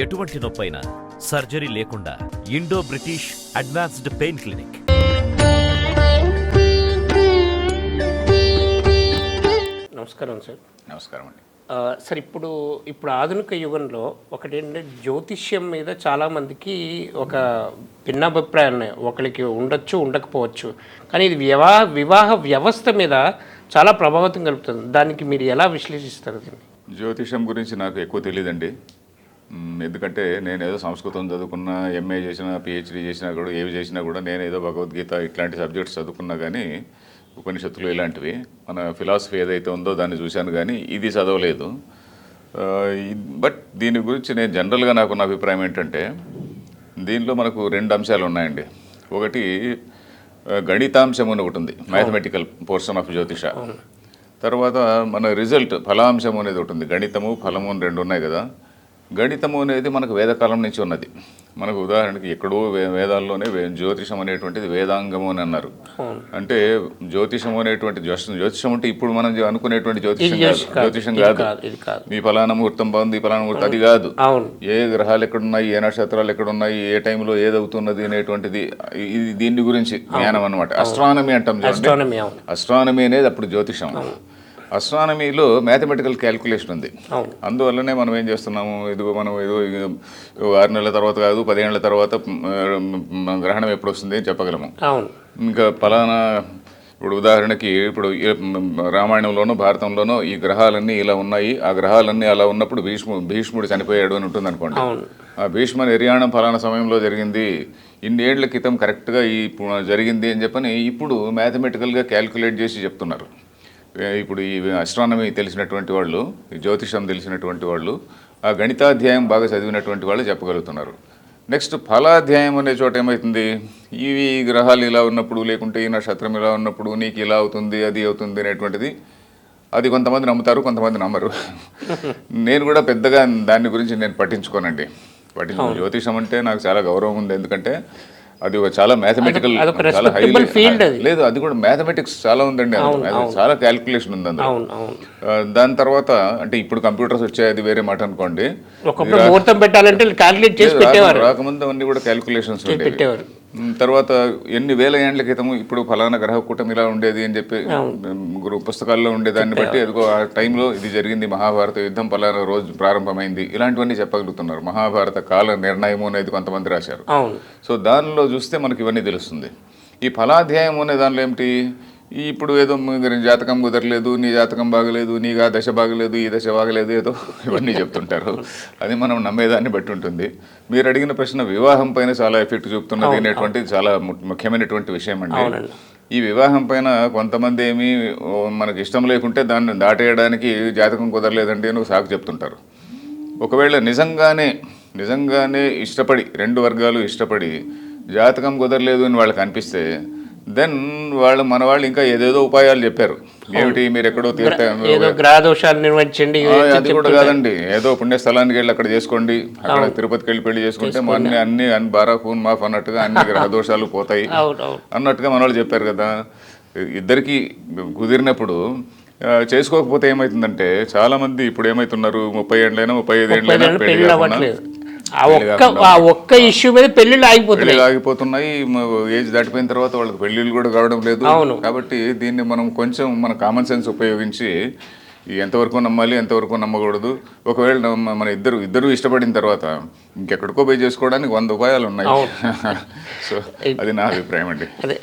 ఎటువంటి నొప్పైనా సర్జరీ లేకుండా Indo British advanced pain clinic. నమస్కారం సార్. నమస్కారం అండి. సార్ ఇప్పుడు ఇప్పుడు ఆధునిక యుగంలో ఒకటి ఏంటంటే జ్యోతిష్యం మీద చాలామందికి ఒక భిన్నాభిప్రాయాలు ఉన్నాయి. ఒకరికి ఉండొచ్చు ఉండకపోవచ్చు. కానీ ఇది వివాహ వివాహ వ్యవస్థ మీద చాలా ప్రభావితం కలుపుతుంది. దానికి మీరు ఎలా విశ్లేషిస్తారు దీన్ని? జ్యోతిషం గురించి నాకు ఎక్కువ తెలియదండి. ఎందుకంటే నేను ఏదో సంస్కృతం చదువుకున్న ఎంఏ చేసిన పిహెచ్డీ చేసినా కూడా ఏవి చేసినా కూడా నేను ఏదో భగవద్గీత ఇట్లాంటి సబ్జెక్ట్స్ చదువుకున్నా కానీ ఉపనిషత్తులు ఇలాంటివి మన ఫిలాసఫీ ఏదైతే ఉందో దాన్ని చూశాను కానీ ఇది చదవలేదు. బట్ దీని గురించి నేను జనరల్గా నాకున్న అభిప్రాయం ఏంటంటే దీనిలో మనకు రెండు అంశాలు ఉన్నాయండి. ఒకటి గణితాంశం అని ఒకటి ఉంది మ్యాథమెటికల్ పోర్షన్ ఆఫ్ జ్యోతిష. తర్వాత మన రిజల్ట్ ఫలాంశం అనేది ఒకటి ఉంది గణితము ఫలము అని రెండు ఉన్నాయి కదా. గణితము అనేది మనకు వేదకాలం నుంచి ఉన్నది. మనకు ఉదాహరణకి ఎక్కడో వేదాల్లోనే జ్యోతిషం అనేటువంటిది వేదాంగము అని అన్నారు. అంటే జ్యోతిషం అనేటువంటి జ్యోతిషం జ్యోతిషం అంటే ఇప్పుడు మనం అనుకునేటువంటి జ్యోతిషం కాదు. జ్యోతిషం కాదు. మీ ఫలానా ముహూర్తం బాగుంది ఈ ఫలానా ముహూర్తం అది కాదు. ఏ గ్రహాలు ఎక్కడున్నాయి ఏ నక్షత్రాలు ఎక్కడున్నాయి ఏ టైంలో ఏదవుతున్నది అనేటువంటిది ఇది దీని గురించి జ్ఞానం అనమాట అస్ట్రానమీ అంటాం అస్ట్రానమీ అనేది అప్పుడు జ్యోతిషం. అస్ట్రానమీలో మ్యాథమెటికల్ క్యాల్కులేషన్ ఉంది. అందువల్లనే మనం ఏం చేస్తున్నాము? ఇదిగో మనం ఏదో ఆరు నెలల తర్వాత కాదు పదిహేనుల తర్వాత గ్రహణం ఎప్పుడు వస్తుంది అని చెప్పగలము. ఇంకా పలానా ఇప్పుడు ఉదాహరణకి ఇప్పుడు రామాయణంలోనూ భారతంలోనూ ఈ గ్రహాలన్నీ ఇలా ఉన్నాయి. ఆ గ్రహాలన్నీ అలా ఉన్నప్పుడు భీష్ము భీష్ముడు చనిపోయాడు అని ఉంటుంది అనుకోండి ఆ భీష్మ నిర్యాణం ఫలానా సమయంలో జరిగింది. ఇన్ని ఏళ్ళ క్రితం కరెక్ట్గా ఈ జరిగింది అని చెప్పని ఇప్పుడు మ్యాథమెటికల్గా క్యాల్కులేట్ చేసి చెప్తున్నారు. ఇప్పుడు ఈ అస్ట్రానమీ తెలిసినటువంటి వాళ్ళు ఈ జ్యోతిషం తెలిసినటువంటి వాళ్ళు ఆ గణితాధ్యాయం బాగా చదివినటువంటి వాళ్ళు చెప్పగలుగుతున్నారు. నెక్స్ట్ ఫలాధ్యాయం అనే చోట ఏమవుతుంది ఇవి గ్రహాలు ఇలా ఉన్నప్పుడు లేకుంటే ఈ నక్షత్రం ఇలా ఉన్నప్పుడు నీకు ఇలా అవుతుంది అది అవుతుంది అనేటువంటిది అది కొంతమంది నమ్ముతారు కొంతమంది నమ్మరు. నేను కూడా పెద్దగా దాని గురించి నేను పట్టించుకోనండి. పట్టించు జ్యోతిషం అంటే నాకు చాలా గౌరవం ఉంది. ఎందుకంటే అది ఒక చాలా మ్యాథమెటికల్ అది. లేదు అది కూడా మ్యాథమెటిక్స్ చాలా ఉందండి చాలా క్యాల్కులేషన్ ఉంది అందులో. దాని తర్వాత అంటే ఇప్పుడు కంప్యూటర్స్ వచ్చాయి అది వేరే మాట అనుకోండి. ఒకప్పుడు ముహూర్తం పెట్టాలంటే క్యాలిక్యులేట్ చేసి పెట్టేవారు. రాక- రాకముందు అన్ని కూడా క్యాల్కులేషన్స్ ఉండేవి. పెట్టేవారు. తర్వాత ఎన్ని వేల ఏండ్ల క్రితం ఇప్పుడు ఫలానా గ్రహ కూటమి ఇలా ఉండేది అని చెప్పి పుస్తకాల్లో ఉండేదాన్ని బట్టి అదిగో ఆ టైంలో ఇది జరిగింది మహాభారత యుద్ధం ఫలానా రోజు ప్రారంభమైంది ఇలాంటివన్నీ చెప్పగలుగుతున్నారు. మహాభారత కాల నిర్ణయము అనేది కొంతమంది రాశారు. సో దానిలో చూస్తే మనకి ఇవన్నీ తెలుస్తుంది. ఈ ఫలాధ్యాయం అనే దానిలో ఏమిటి? ఇప్పుడు ఏదో మీ జాతకం కుదరలేదు నీ జాతకం బాగలేదు ఆ దశ బాగలేదు ఈ దశ బాగలేదు ఏదో ఇవన్నీ చెప్తుంటారు. అది మనం నమ్మేదాన్ని బట్టి ఉంటుంది. మీరు అడిగిన ప్రశ్న వివాహం పైన చాలా ఎఫెక్ట్ చూపుతున్నది అనేటువంటిది చాలా ముఖ్యమైనటువంటి విషయం అండి. ఈ వివాహం పైన కొంతమంది ఏమి మనకి ఇష్టం లేకుంటే దాన్ని దాటేయడానికి జాతకం కుదరలేదండి అని సాకు చెప్తుంటారు. ఒకవేళ నిజంగానే నిజంగానే ఇష్టపడి రెండు వర్గాలు ఇష్టపడి జాతకం కుదరలేదు అని వాళ్ళకి అనిపిస్తే దెన్ వాళ్ళు మన వాళ్ళు ఇంకా ఏదేదో ఉపాయాలు చెప్పారు. ఏమిటి మీరు ఎక్కడో తీర్థ నిర్వహించండి అది కూడా కాదండి. ఏదో పుణ్యస్థలానికి వెళ్ళి అక్కడ చేసుకోండి. అక్కడ తిరుపతికి వెళ్ళి పెళ్ళి చేసుకుంటే మా అన్ని అన్ని అన్ని బారా ఫోన్ మాఫ్ అన్నట్టుగా అన్ని గ్రహ దోషాలు పోతాయి అన్నట్టుగా మన వాళ్ళు చెప్పారు కదా. ఇద్దరికి కుదిరినప్పుడు చేసుకోకపోతే ఏమవుతుందంటే చాలా మంది ఇప్పుడు ఏమవుతున్నారు ముప్పై ఏళ్ళైనా ముప్పై ఐదు ఏళ్ళైనా పెళ్ళి ఆ ఒక్క ఆ ఒక్క ఇష్యూ మీద పెళ్ళిళ్ళు ఆగిపోతున్నాయి. ఆగిపోతున్నాయి. ఏజ్ దాటిపోయిన తర్వాత వాళ్ళకి పెళ్ళిళ్ళు కూడా కావడం లేదు. అవును. కాబట్టి దీన్ని మనం కొంచెం మన కామన్ సెన్స్ ఉపయోగించి ఎంతవరకు నమ్మాలి ఎంతవరకు నమ్మకూడదు. ఒకవేళ మన ఇద్దరు ఇద్దరు ఇష్టపడిన తర్వాత ఇంకెక్కడికో పోయి చేసుకోవడానికి వంద ఉపాయాలు ఉన్నాయి. సో అది నా అభిప్రాయం అండి. అదే.